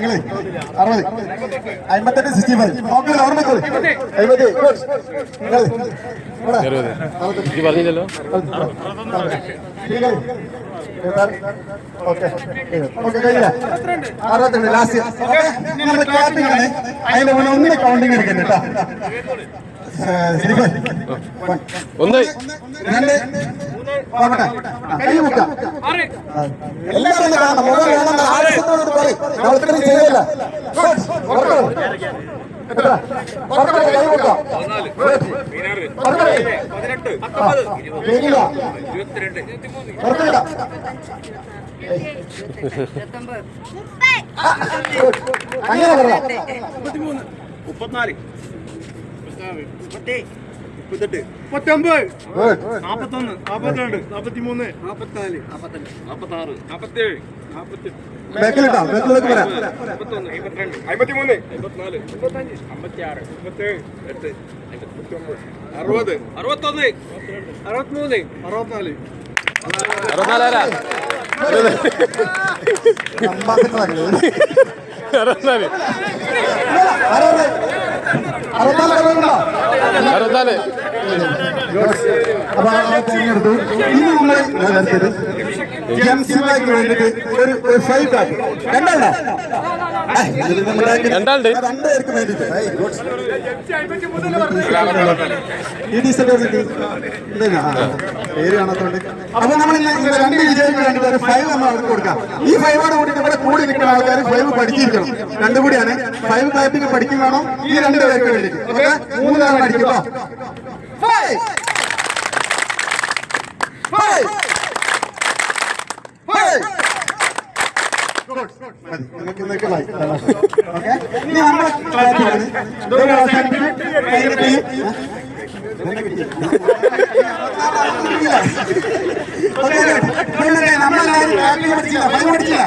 നിങ്ങളെ അറുപത്. അമ്പത്തെട്ട് സിക്സ്റ്റി ഫൈവ് നോക്കില്ല ഓർമ്മിക്കോളൂ അമ്പത്തി നിങ്ങൾ ഇത് പറഞ്ഞില്ലല്ലോ. ഓക്കെ. ഓക്കെ കഴിഞ്ഞില്ല. അറുപത്തിരണ്ട് ലാസ്റ്റ് നമ്മുടെ ക്യാപ്പിംഗ് ആണ്. അതിന്റെ മുന്നേ ഒന്നിനെ കൗണ്ടിങ് എടുക്കണ്ട കേട്ടോ. ഒന്ന്. രണ്ട്. കൈ മുക്കാം എല്ലാവരും കാണണം മുഖം കാണണം ആവശ്യത്തോട് പറയും. നമ്മൾ ഇത്രയും ചെയ്യല്ല അങ്ങനെ പറയാം മുപ്പത്തിനാല്. മുപ്പത്തെട്ട് മുപ്പത്തൊമ്പത്. നാപ്പത്തൊന്ന്. നാപ്പത്തിരണ്ട്. നാപ്പത്തിമൂന്ന്. നാപ്പത്തിനാല്. നാപ്പത്തഞ്ച് നാപ്പത്താറ്. നാപ്പത്തേഴ്. നാപ്പത്തെട്ട്. ബാക്കിലിട്ടോ. ബാക്കിലേക്ക് വരാം അമ്പത്തൊന്ന് അമ്പത്തിരണ്ട്. അമ്പത്തിമൂന്ന്. അമ്പത്തിനാല്. അമ്പത്തഞ്ച്. അമ്പത്തിയാറ്. അമ്പത്തേഴ്. എട്ട്. അമ്പത്തൊമ്പത്. അറുപത്. അറുപത്തൊന്ന്. അറുപത്തിമൂന്ന്. അറുപത്തിനാല്. അറുപത്തിനാല്. അറുപത്തിനാല്. അപ്പൊ തിരഞ്ഞെടുത്തു ഇനി നമ്മൾ ഒരു രണ്ടല്ല രണ്ടാളുണ്ട്. രണ്ടുപേർക്ക് പേര് കാണാത്തോണ്ട്. അപ്പൊ നമ്മൾ ഇന്ന് രണ്ട് വേണ്ടിയിട്ട് ഫൈവ് നമ്മൾ അവർക്ക് കൊടുക്കാം. ഈ ഫൈവോട് കൂടി ഇവിടെ കൂടി നിൽക്കുന്ന ആൾക്കാർ ഫൈവ് പഠിച്ചിരിക്കണം. രണ്ടും കൂടിയാണ് ഫൈവ് ക്ലാപ്പിംഗ് പഠിക്കും വേണം. ഈ രണ്ട് പേർക്ക് വേണ്ടിയിട്ട്. ഓക്കെ? മൂന്ന് തവണ അടിക്കുമ്പോ ഫൈവ് ഫൈവ് ഫൈവ്. ഓക്കെ? നമ്മളെല്ലാവരും ക്ലാപ്പിംഗ് പഠിച്ചില്ല, ഫൈവ് പഠിച്ചില്ല.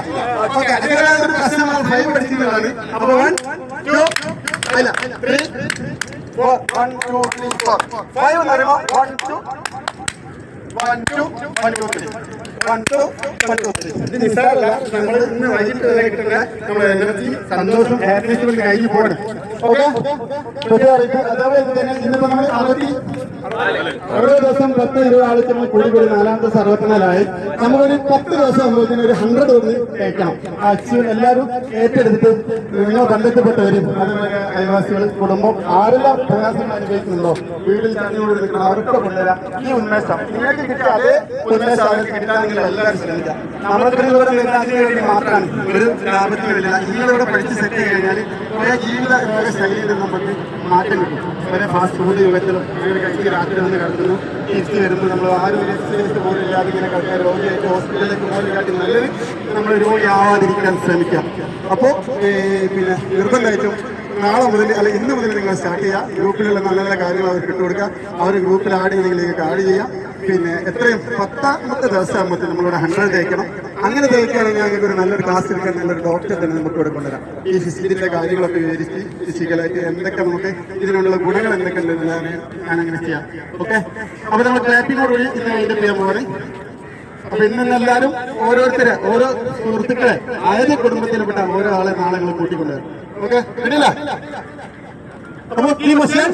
ഓക്കെ, ഇതിലെല്ലാവരും ഒരു കസ്റ്റമർ ഫൈവ് പഠിച്ചിട്ടുള്ളതാണ്. അപ്പൊ one, two, അല്ല, three, four. One, two, three, four. Five എന്ന് പറയുമ്പോൾ one two one two one two three. ഓരോ ദിവസം പത്ത് ഇരുപത് ആളുകൾ നമ്മൾ കൂടി കൂടി നാലാമത്തെ സർവത്തിനാലായി നമ്മളൊരു പത്ത് ദിവസം ഇതിന് ഒരു ഹൺഡ്രഡ് ഒന്ന് കേൾക്കണം. അച്ചീവ് എല്ലാവരും ഏറ്റെടുത്തിട്ട് നിങ്ങൾ ബന്ധപ്പെട്ടവരും അതുപോലെ അയൽവാസികൾ കുടുംബം ആരെല്ലാം പ്രയാസങ്ങൾ അനുഭവിക്കുന്നുണ്ടോ? വീട്ടിൽ തന്നെ നിൽക്കണം അവർക്ക് കൊണ്ടുവരാം. ഈ ഉന്മേഷം. നിങ്ങൾക്ക് കിട്ടിയ ഉന്മേഷം നിങ്ങൾ എല്ലാവരും ശ്രമിക്കാം നമ്മൾക്ക് ഇവിടെ നിന്ന് അതിന് വേണ്ടി മാത്രമാണ് ഒരു ലാഭത്തിന് വേണ്ടിയില്ല നിങ്ങളിവിടെ പഠിച്ച് സെറ്റ് കഴിഞ്ഞാൽ കുറേ ജീവിത ശൈലിയിൽ നമുക്ക് മാറ്റം കിട്ടും. ഫാസ്റ്റ് ഫുഡ് യുഗത്തിലും കഴിച്ച് രാത്രി വന്ന് കിടക്കുന്നു. തിരിച്ച് വരുമ്പോൾ നമ്മൾ ആരും ഇല്ലാതെ ഇങ്ങനെ കിടക്കുക രോഗിയായിട്ട് ഹോസ്പിറ്റലിലേക്ക് പോലും നല്ലത് നമ്മൾ രോഗിയാവാതിരിക്കാൻ ശ്രമിക്കാം. അപ്പോൾ പിന്നെ നിർബന്ധമായിട്ടും നാളെ മുതൽ അല്ലെങ്കിൽ ഇന്ന് മുതൽ നിങ്ങൾ സ്റ്റാർട്ട് ചെയ്യുക. ഗ്രൂപ്പിലുള്ള നല്ല നല്ല കാര്യങ്ങൾ അവർക്ക് ഇട്ട് കൊടുക്കുക അവർ ഗ്രൂപ്പിൽ ആഡ് ചെയ്തെങ്കിൽ ആഡ് ചെയ്യാം. പിന്നെ എത്രയും പത്താമത്തെ ദിവസം ആകുമ്പോൾ നമ്മളിവിടെ ഹൺഡ്രഡ് തേക്കണം. അങ്ങനെ തേക്കുകയാണെങ്കിൽ ഞങ്ങൾക്ക് ഒരു നല്ലൊരു ക്ലാസ് എടുക്കാൻ നല്ലൊരു ഡോക്ടറെ തന്നെ നമുക്ക് ഇവിടെ കൊണ്ടുവരാം. ഈ ഫിസിക്കിന്റെ കാര്യങ്ങളൊക്കെ വിവരിച്ച് ഫിസിക്കലായിട്ട് എന്തൊക്കെ നമുക്ക് ഇതിനുള്ള ഗുണങ്ങൾ എന്തൊക്കെ ഉണ്ട് ഞാൻ അങ്ങനെ ചെയ്യാം. ഓക്കെ അപ്പൊ നമ്മൾ ക്ലാപ്പിനോടുകൂടി ഇന്ന് അതിന്റെ ചെയ്യാൻ പോകണേ അപ്പൊ ഇന്ന് എല്ലാവരും ഓരോരുത്തരെ ഓരോ സുഹൃത്തുക്കളെ ആയത് കുടുംബത്തിൽപ്പെട്ട ഓരോ ആളെ നാളെ നിങ്ങൾ കൂട്ടിക്കൊണ്ടുവരും. ഓക്കെ റെഡിയല്ല അപ്പൊ ഈ മുസ്ലിം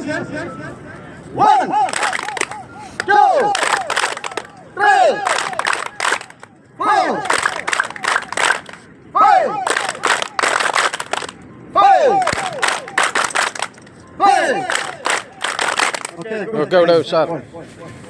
Okay, go, go, go,